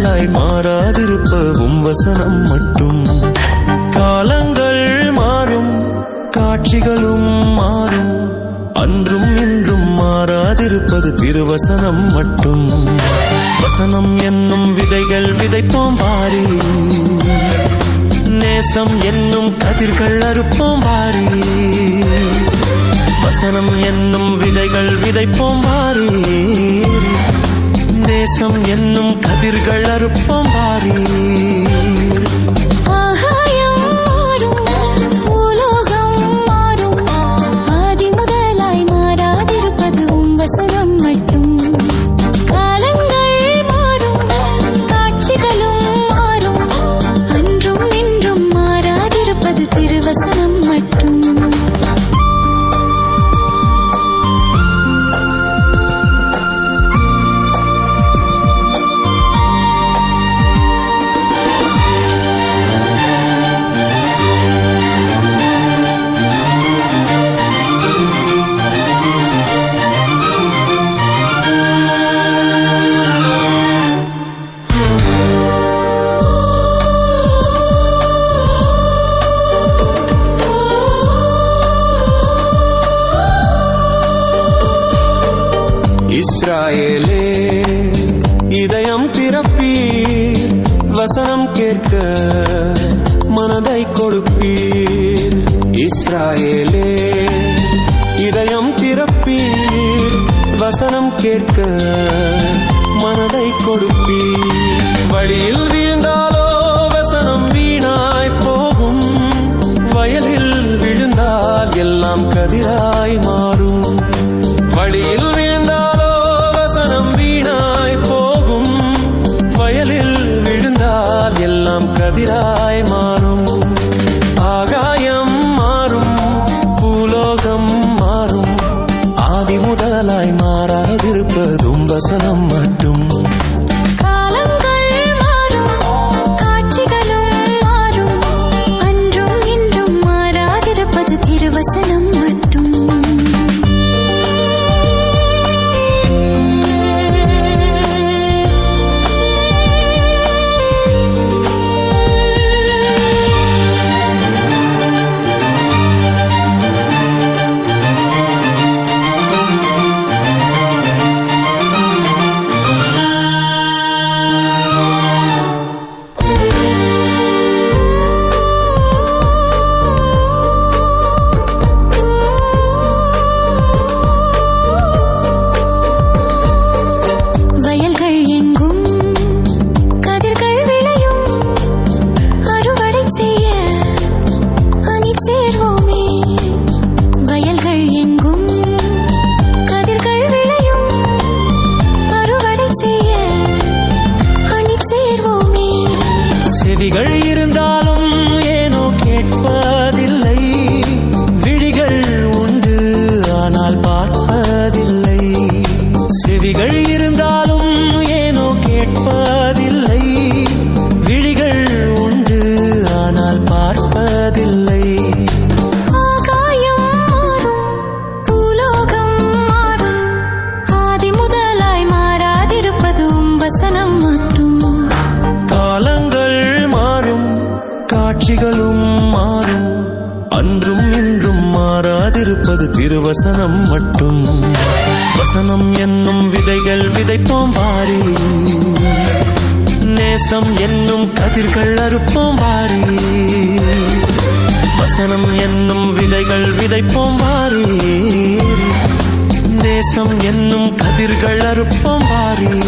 மாறாதிருப்பவும் வசனம் மட்டும். காலங்கள் மாறும் காட்சிகளும் மாறும். அன்றும் இன்றும் மாறாதிருப்பது திருவசனம் மட்டும். வசனம் என்னும் விதைகள் விதைப்போம் வாரி. நேசம் என்னும் கதிர்கள் அறுப்போம் வாரி. வசனம் என்னும் விதைகள் விதைப்போம் வாரி. தேசம் என்னும் கதிர்கள் அறுப்பம் வாரி இஸ்ராயேலே இதயம் திறப்பி வசனம் கேட்க மனதை கொடுப்பீர். இஸ்ராயேலே இதயம் திறப்பீர் வசனம் கேட்க மனதை கொடுப்பீர். வழியில் செவிகள் இருந்தாலும் ஏனோ கேட்பதில்லை. விழிகள் உண்டு ஆனால் பார்ப்பதில்லை. ஆகாயம் மாறும் பூலோகம் மாறும். ஆதி முதலாய் மாறாதிருப்பது உம் வசனம் மட்டும் காலங்கள் மாறும் காட்சிகளும் மாறும். அன்றும் இன்றும் மாறாதிருப்பது திருவசனம் மட்டும். வசனம் என்னும் விதைகள் விதைப்போம் வாரி. நேசம் என்னும் கதிர்கள் அறுப்போம் வாரி. வசனம் என்னும் விதைகள் விதைப்போம் வாரி. நேசம் என்னும் கதிர்கள் அறுப்போம் வாரி.